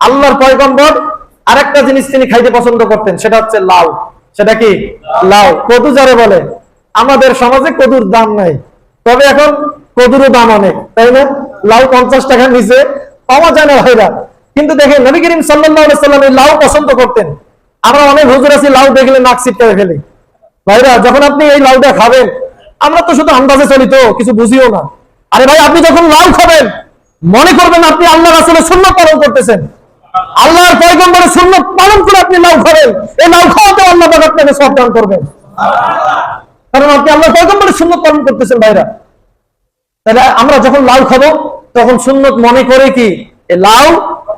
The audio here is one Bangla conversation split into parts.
আল্লাহর পয়গম্বর আরেকটা জিনিস তিনি খাইতে পছন্দ করতেন, সেটা হচ্ছে লাউ। সেটা কি? লাউ। কদু যারে বলে। আমাদের সমাজে কদুর দাম নাই। তবে এখন কদুরও দাম অনেক, তাই না? লাউ পঞ্চাশ টাকার নিচে পাওয়া যায় না ভাইরা। কিন্তু দেখেন, নবী করিম সাল্লাম লাউ পছন্দ করতেন। আমরা অনেক হুজুর আছি, লাউ দেখলে নাক ছিটকে ফেলি। ভাইরা, যখন আপনি এই লাউটা খাবেন, আমরা তো শুধু আন্দাজে চলি তো, কিছু বুঝিও না। আরে ভাই, আপনি যখন লাউ খাবেন মনে করবেন আপনি আল্লাহ রাসুলের শূন্য পালন করতেছেন। আল্লাহর পয়গম্বরের শূন্য পালন করে আপনি লাউ খাবেন। এই লাউ খাওয়াতে আল্লাহ পাক আপনাকে সব দান করবেন। কারণ আপনি আল্লাহর পয়গম্বরের শূন্য পালন করতেছেন ভাইরা। তাহলে আমরা যখন লাউ খাব, তখন সুন্নত মনে করে কি? লাউ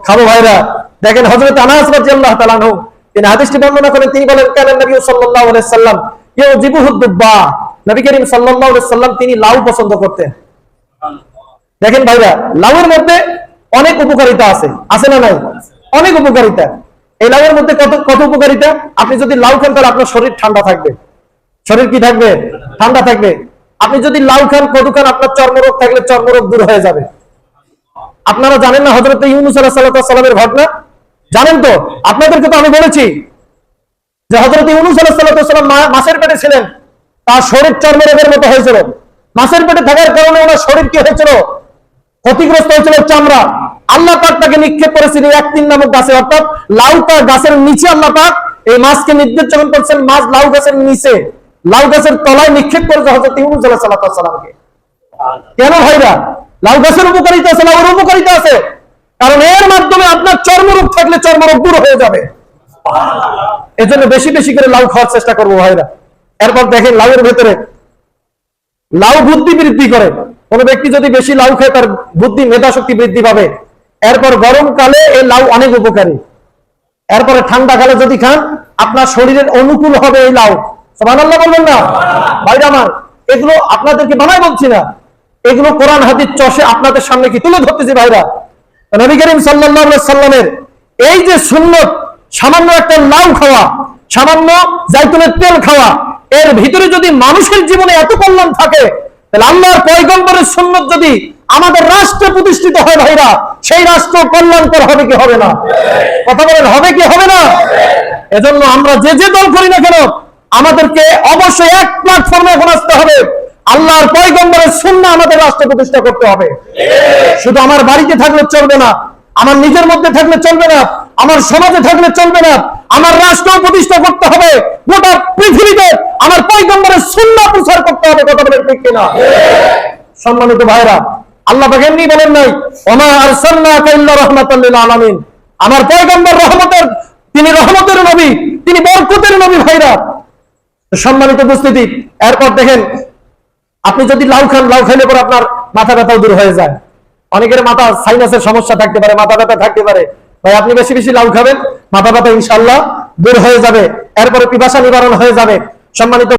খাব ভাইরা। দেখেন হযরত আনাস রাদিয়াল্লাহু তাআলা আনহু, তিনি হাদিসটি বর্ণনা করেন, তিনি বলেন, কেন নবী আলাইহি সাল্লাম ইউ জিবুহুদ দুব্বা। নবী করিম আলাইহি সাল্লাম তিনি লাউ পছন্দ করতেন। দেখেন ভাইরা, লাউয়ের মধ্যে অনেক উপকারিতা আছে। আছে না নাই? অনেক উপকারিতা। এই লাউয়ের মধ্যে কত কত উপকারিতা? আপনি যদি লাউ খান, তাহলে আপনার শরীর ঠান্ডা থাকবে। শরীর কি থাকবে? ঠান্ডা থাকবে। আপনি যদি লাউ খান, কদু খান, আপনার চর্মরোগ থাকলে চর্মরোগ দূর হয়ে যাবে। আপনারা জানেন না হজরত ইউনুস আলাহ সাল্লামের ঘটনা জানেন তো? আপনাদেরকে তো আমি বলেছি যে হজরত ইউনুস আলাহ সাল্লাম মাসের পেটে ছিলেন। তার শরীর চর্মরোগের মতো হয়েছিল। মাসের পেটে থাকার কারণে ওনার শরীর কি হয়েছিল? ক্ষতিগ্রস্ত হয়েছিল চামড়া। আল্লাহ পাক তাকে নিক্ষেপ করেছিল এক তিন নামক গাছে। অর্থাৎ লাউটা গাছের নিচে আল্লাহ পাক এই মাছকে নির্দেশ যখন করছেন, মাছ লাউ গাছের নিচে, লাউ গাছের তলায় নিক্ষেপ করেছে হজরত ইউনুস আলাহ সাল্লাহ সাল্লামকে কেন ভাইরা? লাউ গাছের উপকারিতা আছে লাউর উপকারিতা আছে। কারণ এর মাধ্যমে আপনার চর্মরোগ থাকলে চর্মরোগ দূর হয়ে যাবে। এজন্য বেশি বেশি করে লাউ খাওয়ার চেষ্টা করব ভাইরা। এরপর দেখেন লাউয়ের ভেতরে লাউ বুদ্ধি বৃদ্ধি করে। কোন ব্যক্তি যদি বেশি লাউ খায়, তার বুদ্ধি মেধা শক্তি বৃদ্ধি পাবে। এরপর গরমকালে এই লাউ অনেক উপকারী। এরপরে ঠান্ডা কালে যদি খান, আপনার শরীরের অনুকূল হবে এই লাউ। সুবহানাল্লাহ বলবেন না? ভাইরা আমার, এগুলো আপনাদেরকে বানাই বলছি না। এগুলো কোরআন, হাদিস, চষে আপনাদের সামনে কি তুলে ধরতেছি ভাইরা? নবী করিম আলাইহি সাল্লামের এই যে সুন্নত, সামান্য একটা লাউ খাওয়া, সামান্য জাইতুনের তেল খাওয়া, এর ভিতরে যদি মানুষের জীবনে এত কল্যাণ থাকে তাহলে আল্লাহর পয়গম্বরের সুন্নত যদি আমাদের রাষ্ট্রে প্রতিষ্ঠিত হয় ভাইরা, সেই রাষ্ট্র কল্যাণকর হবে কি হবে না? কথা বলেন, হবে কি হবে না? এজন্য আমরা যে যে দল করি না কেন, আমাদেরকে অবশ্যই এক প্ল্যাটফর্মে এখন আসতে হবে। আল্লাহর পয়গম্বরের সুন্নাহ আমাদের রাষ্ট্র প্রতিষ্ঠা করতে হবে। শুধু আমার বাড়িতে থাকলে চলবে না, আমার নিজের মধ্যে থাকলে চলবে না, আমার সমাজে থাকলে চলবে না, আমার রাষ্ট্র প্রতিষ্ঠা করতে হবে। গোটা পৃথিবীতে আমার পয়গম্বরের সুন্নাহ প্রচার করতে হবে, কথা বলেন ঠিক কিনা? সম্মানিত ভাইরা, আল্লাহ পাক এমনি বলেন নাই, ওমা আরসালনাকা ইল্লা রাহমাতাল লিল আলামিন। আমার পয়গম্বর রহমতের, তিনি রহমতের নবী, তিনি বরকতের নবী ভাইরা। সম্মানিত উপস্থিতি, এরপর দেখেন, আপনি যদি লাউ খান, লাউ খাইলে পর আপনার মাথা ব্যথাও দূর হয়ে যায়। অনেকের মাথা সাইনাসের সমস্যা থাকতে পারে, মাথা ব্যথা থাকতে পারে। ভাই, আপনি বেশি বেশি লাউ খাবেন, মাথা ব্যথা ইনশাল্লাহ দূর হয়ে যাবে, এরপরে পিপাসা নিবারণ হয়ে যাবে। সম্মানিত